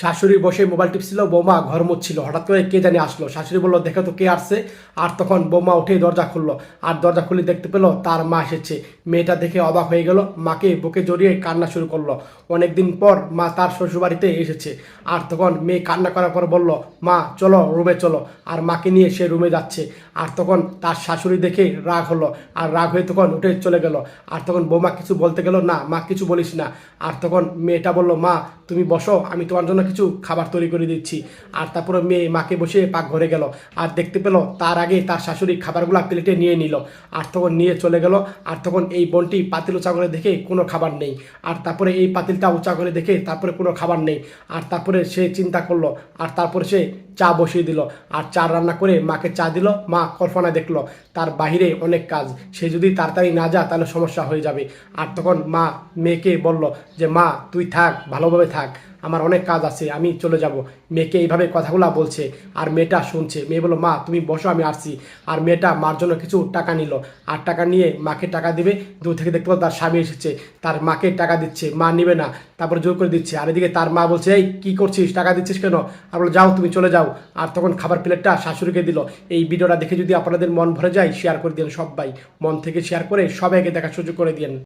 শাশুড়ি বসে মোবাইল টিপছিল, বৌমা ঘর মুচ্ছিল হঠাৎ করে কে জানি আসলো। শাশুড়ি বলল, দেখো তো কে আসছে। আর তখন বৌমা উঠে দরজা খুললো। আর দরজা খুলে দেখতে পেল, তার মা এসেছে। মেয়েটা দেখে অবাক হয়ে গেল, মাকে বুকে জড়িয়ে কান্না শুরু করল। অনেকদিন পর মা তার শ্বশুরবাড়িতে এসেছে। আর তখন মেয়ে কান্না করার পর বলল, মা, চলো রুমে চলো। আর মাকে নিয়ে সে রুমে যাচ্ছে। আর তখন তার শাশুড়ি দেখে রাগ হলো। আর রাগ হয়ে তখন উঠে চলে গেল। আর তখন বৌমা কিছু বলতে গেল, না, মা, কিছু বলিস না। আর তখন মেয়েটা বলল, মা, তুমি বসো, আমি তোমার জন্য কিছু খাবার তৈরি করে দিচ্ছি। আর তারপরে মেয়ে মাকে বসে পাক ঘরে গেল। আর দেখতে পেল, তার আগে তার শাশুড়ি খাবারগুলো প্লেটে নিয়ে নিল। আর তখন নিয়ে চলে গেল। আর তখন এই বোনটি পাতিল উঁচা করে দেখে কোনো খাবার নেই। আর তারপরে এই পাতিলটা উঁচা করে দেখে তারপরে কোনো খাবার নেই। আর তারপরে সে চিন্তা করল। আর তারপরে সে চা বসিয়ে দিল আর চা রান্না করে মাকে চা দিল। মা কল্পনা দেখল, তার বাহিরে অনেক কাজ। সে যদি তাড়াতাড়ি না যা তাহলে সমস্যা হয়ে যাবে। আর তখন মা মেয়েকে বলল যে, মা, তুই থাক, ভালোভাবে থাক। আমার অনেক কাজ আছে, আমি চলে যাব। মেয়েকে এইভাবে কথাগুলো বলছে, আর মেয়েটা শুনছে। মেয়ে বলল, মা, তুমি বসো, আমি আসছি। আর মেয়েটা মার জন্য কিছু টাকা নিল। আর টাকা নিয়ে মাকে টাকা দিবে। দূর থেকে দেখতে পাবো তার স্বামী এসেছে। তার মাকে টাকা দিচ্ছে, মা নিবে না। তারপর জোর করে দিচ্ছে। আর এদিকে তার মা বলছে, এই, কী করছিস? টাকা দিচ্ছিস কেন? আর বলো যাও, তুমি চলে যাও। আর তখন খাবার প্লেটটা শাশুড়িকে দিল। এই ভিডিওটা দেখে যদি আপনাদের মন ভরে যায় শেয়ার করে দিন সবাই। মন থেকে শেয়ার করে সবাইকে দেখার সুযোগ করে দিন